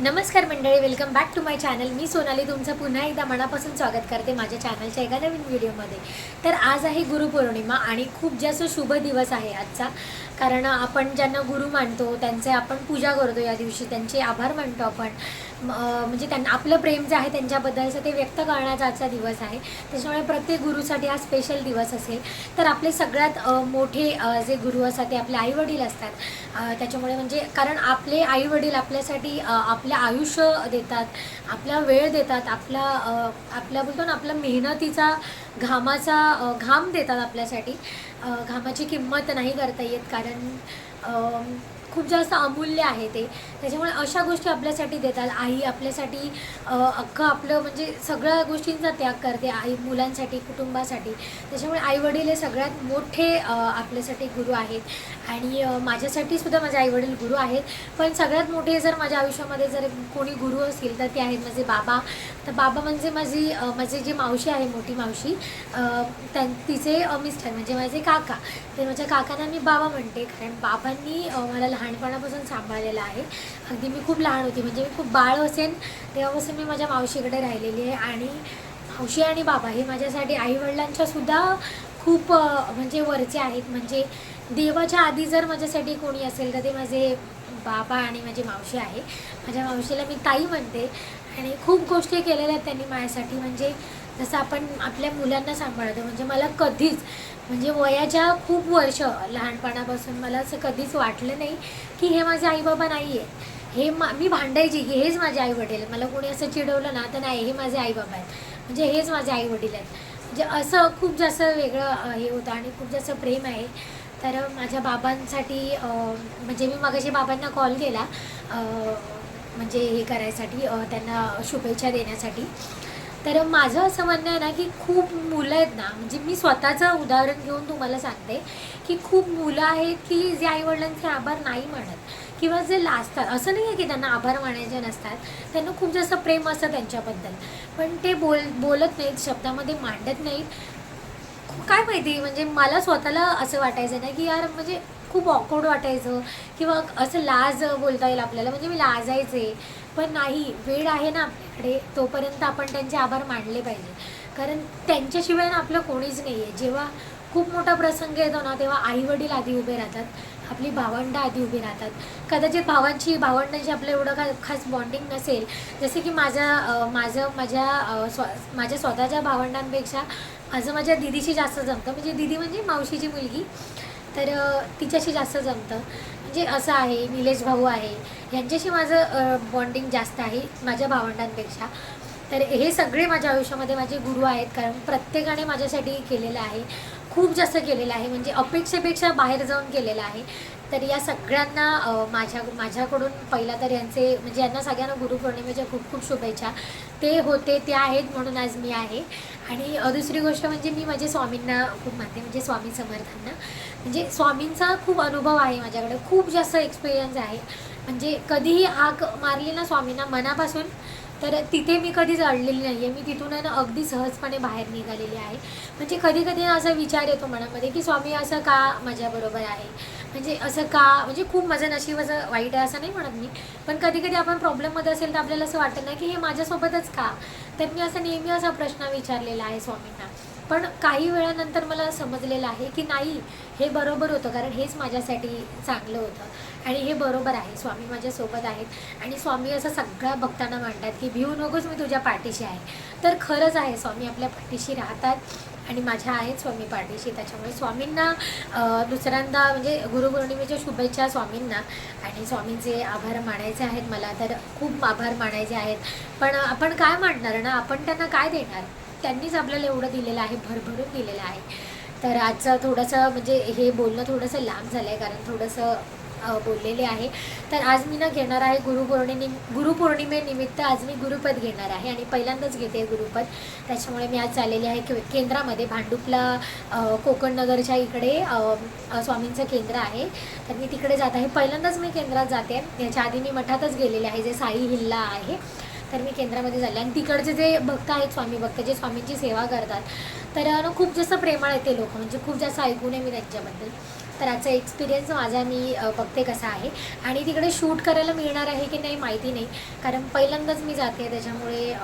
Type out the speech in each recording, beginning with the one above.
नमस्कार मंडळी welcome back to my channel मी सोनाली तुमचं पुन्हा एकदा मनापासून स्वागत करते माझ्या चॅनलच्या एका नवीन व्हिडिओमध्ये तर आज आहे गुरुपौर्णिमा आणि खूप जास्त शुभ दिवस आहे आजचा. कारण आपण ज्यांना गुरु मानतो त्यांचे आपण पूजा करतो या दिवशी त्यांचे आभार मानतो आपण. म्हणजे त्यांना आपलं प्रेम जे आहे त्यांच्याबद्दलचं ते व्यक्त करण्याचा आजचा दिवस आहे. त्याच्यामुळे प्रत्येक गुरुसाठी हा स्पेशल दिवस असेल. तर आपले सगळ्यात मोठे जे गुरु असतात ते आपले आईवडील असतात. त्याच्यामुळे म्हणजे कारण आपले आईवडील आपल्यासाठी आपलं आयुष्य देतात आपला वेळ देतात आपला आपल्या बोलतो ना आपला मेहनतीचा घामाचा घाम देतात आपल्यासाठी. घामाची किंमत नाही करता येत कारण खूप जास्त अमूल्य आहे ते. त्याच्यामुळे अशा गोष्टी आपल्यासाठी देतात. आई आपल्यासाठी अख्खं आपलं म्हणजे सगळ्या गोष्टींचा त्याग करते आई मुलांसाठी कुटुंबासाठी. त्याच्यामुळे आईवडील हे सगळ्यात मोठे आपल्यासाठी गुरु आहेत. आणि माझ्यासाठी सुद्धा माझे आईवडील गुरु आहेत. पण सगळ्यात मोठे जर माझ्या आयुष्यामध्ये जर कोणी गुरु असतील तर ते आहेत माझे बाबा. तर बाबा म्हणजे माझी माझी जी मावशी आहे मोठी मावशी त्यां तिचे मिस्टर म्हणजे माझे काका. ते माझ्या काकांना मी बाबा म्हणते कारण बाबांनी मला लहानपणापासून सांभाळलेलं आहे. अगदी मी खूप लहान होती म्हणजे मी खूप बाळ असेन तेव्हापासून मी माझ्या मावशीकडे राहिलेली आहे. आणि मावशी आणि बाबा हे माझ्यासाठी आईवडिलांच्यासुद्धा खूप म्हणजे वरचे आहेत. म्हणजे देवाच्या आधी जर माझ्यासाठी कोणी असेल तर ते माझे बाबा आणि माझी मावशी आहे. माझ्या मावशीला मी ताई म्हणते. आणि खूप गोष्टी केलेल्या आहेत त्यांनी माझ्यासाठी. म्हणजे जसं आपण आपल्या मुलांना सांभाळतो. म्हणजे मला कधीच म्हणजे वयाच्या खूप वर्ष लहानपणापासून मला असं कधीच वाटलं नाही की हे माझे आईबाबा नाही आहेत हे मा मी भांडायची की हेच माझे आई वडील मला कोणी असं चिडवलं ना तर नाही हे माझे आई बाबा आहेत. म्हणजे हेच माझे आई वडील आहेत. म्हणजे असं खूप जास्त वेगळं हे होतं आणि खूप जास्त प्रेम आहे. तर माझ्या बाबांसाठी म्हणजे मी मगाशी बाबांना कॉल केला. म्हणजे हे करायसाठी त्यांना शुभेच्छा देण्यासाठी. तर माझं असं म्हणणं आहे ना की खूप मुलं आहेत ना म्हणजे मी स्वतःचं उदाहरण घेऊन तुम्हाला सांगते की खूप मुलं आहेत की जे आईवडिलांचे आभार नाही म्हणत किंवा जे लाजतात. असं नाही आहे की त्यांना आभार मानायचे नसतात. त्यांना खूप जास्त प्रेम असतं त्यांच्याबद्दल. पण ते बोल बोलत नाहीत शब्दामध्ये मांडत नाहीत. काय माहिती म्हणजे मला स्वतःला असं वाटायचं ना की यार म्हणजे खूप ऑकवर्ड वाटायचं. किंवा असं लाज बोलता येईल आपल्याला. म्हणजे मी लाजायचे. पण नाही वेळ आहे ना आपल्याकडे. तोपर्यंत आपण त्यांचे आभार मानले पाहिजे. कारण त्यांच्याशिवाय ना आपलं कोणीच नाही आहे जेव्हा खूप मोठा प्रसंग येतो ना तेव्हा आईवडील आधी उभे राहतात. आपली भावंडं आधी उभी राहतात. कदाचित भावांची भावंडांची आपलं एवढं का खास बॉन्डिंग नसेल. जसे की माझ्या माझं माझ्या स्व माझ्या स्वतःच्या भावंडांपेक्षा माझं माझ्या दिदीशी जास्त जमतं. म्हणजे दिदी म्हणजे मावशीची मुलगी. तर तिच्याशी जास्त जमतं. म्हणजे असं आहे निलेश भाऊ आहे. यांच्याशी माझं बॉन्डिंग जास्त आहे माझ्या भावंडांपेक्षा. तर हे सगळे माझ्या आयुष्यामध्ये माझे गुरु आहेत. कारण प्रत्येकाने माझ्यासाठी केलेलं आहे. खूप जास्त केलेलं आहे. म्हणजे अपेक्षेपेक्षा बाहेर जाऊन केलेलं आहे. तर या सगळ्यांना माझ्या माझ्याकडून पहिला तर यांचे म्हणजे यांना सगळ्यांना गुरुपौर्णिमेच्या खूप खूप शुभेच्छा. ते होते ते आहेत म्हणून आज मी आहे. आणि दुसरी गोष्ट म्हणजे मी माझे स्वामींना खूप मानते म्हणजे स्वामी समर्थांना. म्हणजे स्वामींचा खूप अनुभव आहे माझ्याकडे. खूप जास्त एक्सपिरियन्स आहे. म्हणजे कधीही हाक मारली ना स्वामींना मनापासून तर तिथे मी कधीच अडलेली नाही आहे मी तिथून आहे ना अगदी सहजपणे बाहेर निघालेली आहे. म्हणजे कधी कधी ना असा विचार येतो मनामध्ये की स्वामी असं का माझ्याबरोबर आहे? म्हणजे असं का म्हणजे खूप माझं नशीब असं वाईट आहे असं नाही म्हणत मी. पण कधी कधी आपण प्रॉब्लेममध्ये असेल तर आपल्याला असं वाटतं नाही की हे माझ्यासोबतच का? तर मी असं नेहमी असा प्रश्न विचारलेला आहे स्वामींना. पण काही वेळानंतर मला समजलेलं आहे की नाही हे बरोबर होतं. कारण हेच माझ्यासाठी चांगलं होतं. आणि हे बरोबर आहे. स्वामी माझ्यासोबत आहेत. आणि स्वामी असं सगळ्या भक्तांना मांडतात की भिऊ नकोच मी तुझ्या पाठीशी आहे. तर खरंच आहे स्वामी आपल्या पाठीशी राहतात. आणि माझ्या आहेत स्वामी पाठीशी त्याच्यामुळे स्वामींना दुसऱ्यांदा म्हणजे गुरुपौर्णिमेच्या शुभेच्छा स्वामींना. आणि स्वामींचे आभार मानायचे आहेत. मला तर खूप आभार मानायचे आहेत. पण आपण काय मांडणार ना? आपण त्यांना काय देणार? त्यांनीच आपल्याला एवढं दिलेलं आहे भरभरून दिलेलं आहे. तर आजचं थोडंसं म्हणजे हे बोलणं थोडंसं लांब झालं आहे कारण थोडंसं बोललेले आहे. तर आज मी ना घेणार आहे गुरुपौर्णिमे गुरुपौर्णिमेनिमित्त आज मी गुरुपद घेणार आहे आणि पहिल्यांदाच घेते गुरुपद. त्याच्यामुळे मी आज चाललेली आहे के- केंद्रामध्ये भांडुपला कोकणनगरच्या इकडे स्वामींचं केंद्र आहे. तर मी तिकडे जात आहे. पहिल्यांदाच मी केंद्रात जाते. याच्या आधी मी मठातच गेलेले आहे जे साई हिल्ला आहे. तर मी केंद्रामध्ये झाले आणि तिकडचे जे भक्त आहेत स्वामी भक्त जे स्वामींची सेवा करतात. तर खूप जास्त प्रेमळ आहेत ते लोक. म्हणजे खूप जास्त ऐकून आहे मी त्यांच्याबद्दल. तर आजचा एक्सपिरियन्स माझा मी बघते कसा आहे. आणि तिकडे शूट करायला मिळणार आहे की नाही माहिती नाही. कारण पहिल्यांदाच मी जाते त्याच्यामुळे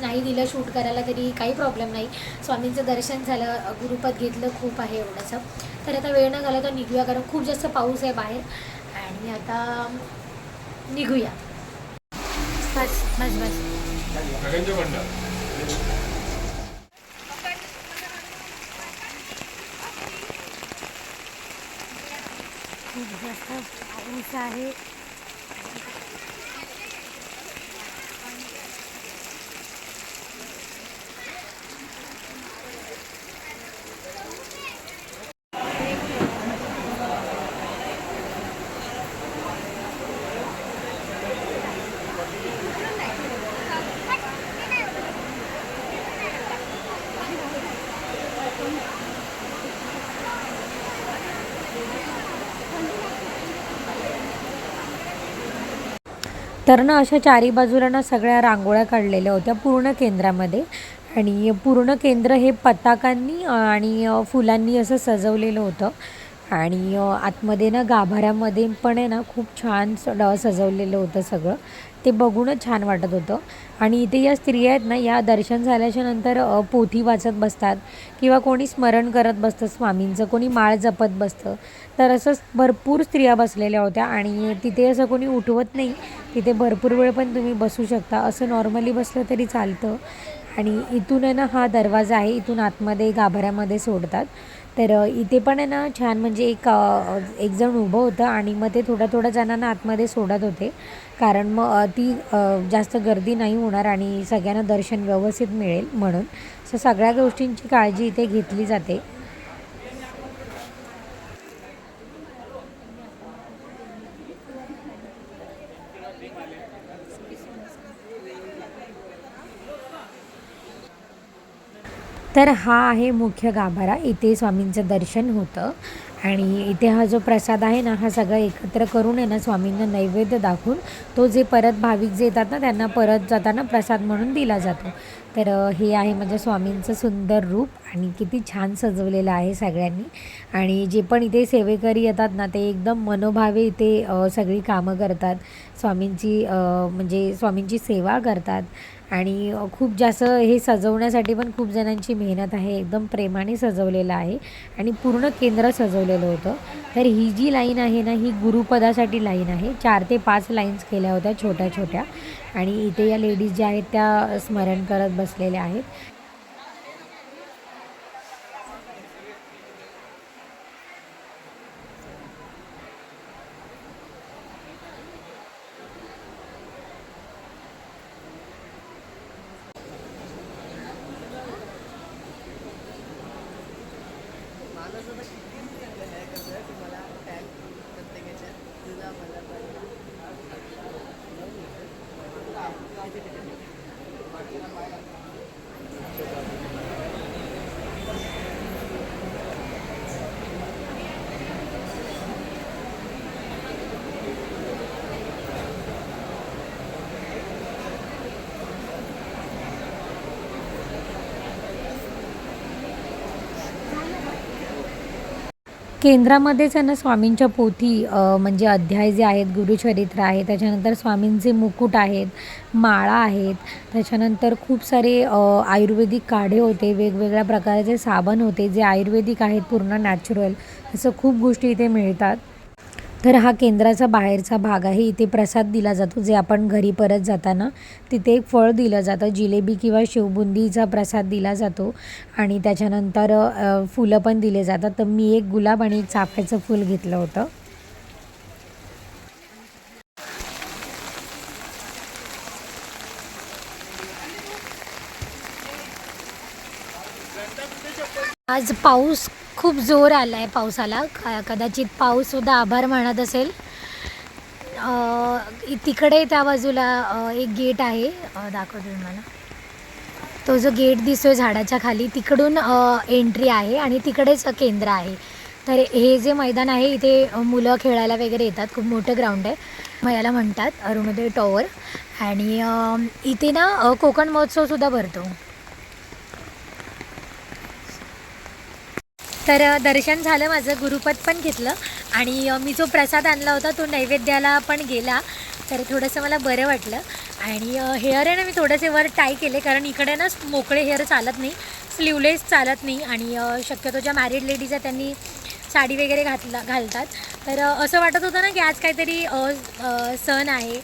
नाही दिलं शूट करायला तरी काही प्रॉब्लेम नाही. स्वामींचं दर्शन झालं गुरुपद घेतलं खूप आहे एवढंसं. तर आता वेळ न झाला तर निघूया कारण खूप जास्त पाऊस आहे बाहेर. आणि आता निघूया. बस बस बस. खूप जास्त पाऊस आहे तर ना अशा चारी बाजूला ना सगळ्या रांगोळ्या काढलेल्या होत्या पूर्ण केंद्रामध्ये. आणि पूर्ण केंद्र हे पताकांनी आणि फुलांनी असं सजवलेलं होतं. आणि आतमध्ये ना गाभाऱ्यामध्ये पण आहे ना खूप छान स- ड- सजवलेलं होतं सगळं. ते बघूनच छान वाटत होतं. आणि इथे या स्त्रिया आहेत ना या दर्शन झाल्याच्यानंतर पोथी वाचत बसतात. किंवा कोणी स्मरण करत बसतं स्वामींचं कोणी माळ जपत बसतं. तर असंच भरपूर स्त्रिया बसलेल्या होत्या आणि तिथे असं कोणी उठवत नाही. तिथे भरपूर वेळ पण तुम्ही बसू शकता. असं नॉर्मली बसलं तरी चालतं. आणि इथून आहे ना हा दरवाजा आहे. इथून आतमध्ये गाभाऱ्यामध्ये सोडतात. तर इथे पण आहे ना छान म्हणजे एक एकजण एक जण उभं होतं आणि मग ते थोड्या थोड्या जणांना आतमध्ये सोडत होते. कारण मग ती जास्त गर्दी नाही होणार आणि सगळ्यांना दर्शन व्यवस्थित मिळेल म्हणून. सो सगळ्या गोष्टींची काळजी इथे घेतली जाते. तर हा आहे मुख्य गाभारा. इथे स्वामींचं दर्शन होतं आणि इथे हा जो प्रसाद आहे ना हा सगळा एकत्र करून आहे ना स्वामींना नैवेद्य दाखवून तो जे परत भाविक जे येतात ना त्यांना परत जाताना प्रसाद म्हणून दिला जातो. तर हे आहे म्हणजे स्वामींचं सुंदर रूप आणि किती छान सजवलेलं आहे सगळ्यांनी. आणि जे पण इथे सेवेकरी येतात ना ते एकदम मनोभावे इथे सगळी कामं करतात. स्वामींची म्हणजे स्वामींची सेवा करतात. आणि खूप जास्त हे सजवण्यासाठी पण खूप जणांची मेहनत आहे एकदम प्रेमाने सजवलेलं आहे आणि पूर्ण केंद्र सजवलेलं होतं. तर ही जी लाईन आहे ना ही गुरुपदासाठी लाईन आहे. चार ते पाच लाईन्स केल्या होत्या छोट्या छोट्या आणि इथे या लेडीज ज्या आहेत त्या स्मरण करत बसलेल्या आहेत. केंद्रामध्येच आहे ना स्वामींच्या पोथी म्हणजे अध्याय जे आहेत गुरुचरित्र आहे त्याच्यानंतर स्वामींचे मुकुट आहेत माळा आहेत त्याच्यानंतर खूप सारे आयुर्वेदिक काढे होते वेगवेगळ्या प्रकारचे साबण होते जे आयुर्वेदिक आहेत पूर्ण नॅचरल असं खूप गोष्टी इथे मिळतात. तर हा केंद्राचा बाहेरचा भाग आहे इथे प्रसाद दिला जातो. जे आपण घरी परत जाताना तिथे एक फळ दिलं जातं. जिलेबी किंवा शिवबुंदीचा प्रसाद दिला जातो आणि त्याच्यानंतर फुलं पण दिले जातात. तर मी एक गुलाब आणि एक चाफ्याचं फूल घेतलं होतं. आज पाऊस खूप जोर आला आहे पावसाला. क- कदाचित पाऊससुद्धा आभार मानत असेल. तिकडे त्या बाजूला एक गेट आहे. दाखवतो मला तुम्हाला. तो जो गेट दिसतोय झाडाच्या खाली तिकडून एंट्री आहे आणि तिकडेच केंद्र आहे. तर हे जे मैदान आहे इथे मुलं खेळायला वगैरे येतात. खूप मोठं ग्राउंड आहे. मग याला म्हणतात अरुणोदय टॉवर. आणि इथे ना कोकण महोत्सवसुद्धा भरतो. तर दर्शन झालं माझं गुरुपद पण घेतलं आणि मी जो प्रसाद आणला होता तो नैवेद्याला पण गेला. तर थोडंसं मला बरं वाटलं आणि हेअर आहे ना मी थोडेसे वर टाय केले कारण इकडे ना मोकळे हेअर चालत नाही स्लीवलेस चालत नाही आणि शक्यतो ज्या मॅरिड लेडीज आहेत त्यांनी साडी वगैरे घातला घालतात. तर असं वाटत होतं ना की आज काहीतरी सण आहे.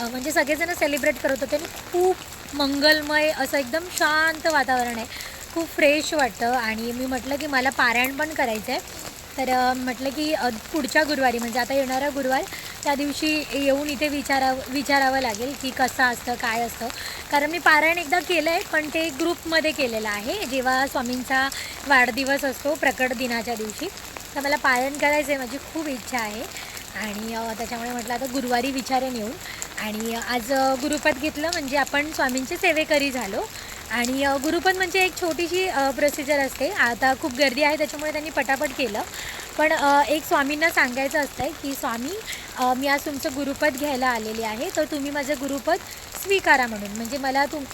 म्हणजे सगळेजण सेलिब्रेट करत होते आणि खूप मंगलमय असं एकदम शांत वातावरण आहे. खूप फ्रेश वाटतं आणि मी म्हटलं की मला पारायण पण करायचं आहे तर म्हटलं की पुढच्या गुरुवारी म्हणजे आता येणारा गुरुवार त्या दिवशी येऊन इथे विचारावं विचारावं लागेल की कसं असतं काय असतं. कारण मी पारायण एकदा केलं आहे पण ते ग्रुपमध्ये केलेलं आहे. जेव्हा स्वामींचा वाढदिवस असतो प्रकट दिनाच्या दिवशी तर मला पारायण करायचं आहे माझी खूप इच्छा आहे. आणि त्याच्यामुळे म्हटलं आता गुरुवारी विचारेन येऊन. आणि आज गुरुपद घेतलं म्हणजे आपण स्वामींचे सेवेकरी झालो. आणि गुरुपण गुरुपद म्हणजे एक छोटीशी प्रोसिजर असते. आता खूप गर्दी आहे त्याच्यामुळे त्यांनी पटापट केलं. पण एक स्वामींना सांगायचं असतं आहे की स्वामी मी आज तुमचं गुरुपद घ्यायला आलेली आहे. तर तुम्ही माझं गुरुपद स्वीकारा म्हणून. म्हणजे मला तुम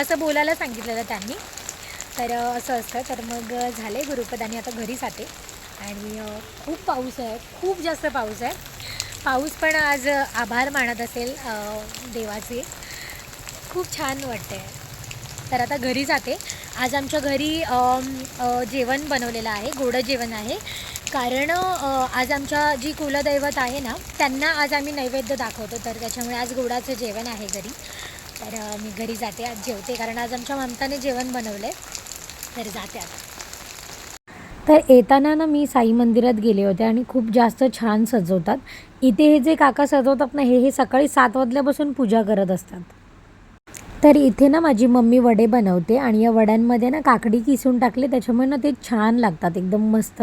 असं बोलायला सांगितलेलं त्यांनी. तर असं असतं. तर मग झाले गुरुपद आणि आता घरी जाते. आणि खूप पाऊस आहे. खूप जास्त पाऊस आहे. पाऊस पण आज आभार मानत असेल देवाचे. खूप छान वाटते तर आता घरी जाते. आज आमच्या घरी जेवण बनवलेलं आहे गोडं जेवण आहे. कारण आज आमच्या जी कुलदैवत आहे ना त्यांना आज आम्ही नैवेद्य दाखवतो. तर त्याच्यामुळे आज गोडाचं जेवण आहे घरी. तर मी घरी जाते. आज जेवते. कारण आज आमच्या ममताने जेवण बनवलं आहे तर जाते आता. तर येताना ना मी साई मंदिरात गेले होते आणि खूप जास्त छान सजवतात. इथे हे जे काका सजवतात ना हे हे सकाळी सात वाजल्यापासून पूजा करत असतात. तर इथे ना माझी मम्मी वडे बनवते आणि या वड्यांमध्ये ना काकडी किसून टाकले त्याच्यामुळे ना ते छान लागतात एकदम मस्त.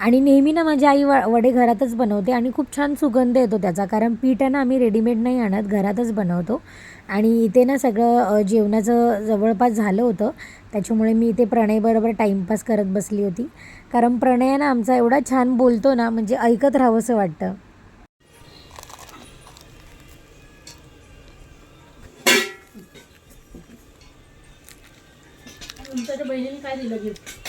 आणि नेहमी ना माझी आई वडे घरातच बनवते आणि खूप छान सुगंध येतो त्याचा कारण पीठ आहे ना आम्ही रेडीमेड नाही आणत घरातच बनवतो. आणि इथे ना सगळं जेवणाचं जवळपास झालं होतं त्याच्यामुळे मी इथे प्रणयबरोबर टाईमपास करत बसली होती. कारण प्रणय ना आमचा एवढा छान बोलतो ना म्हणजे ऐकत राहावंसं वाटतं. काय दिलं गिफ्ट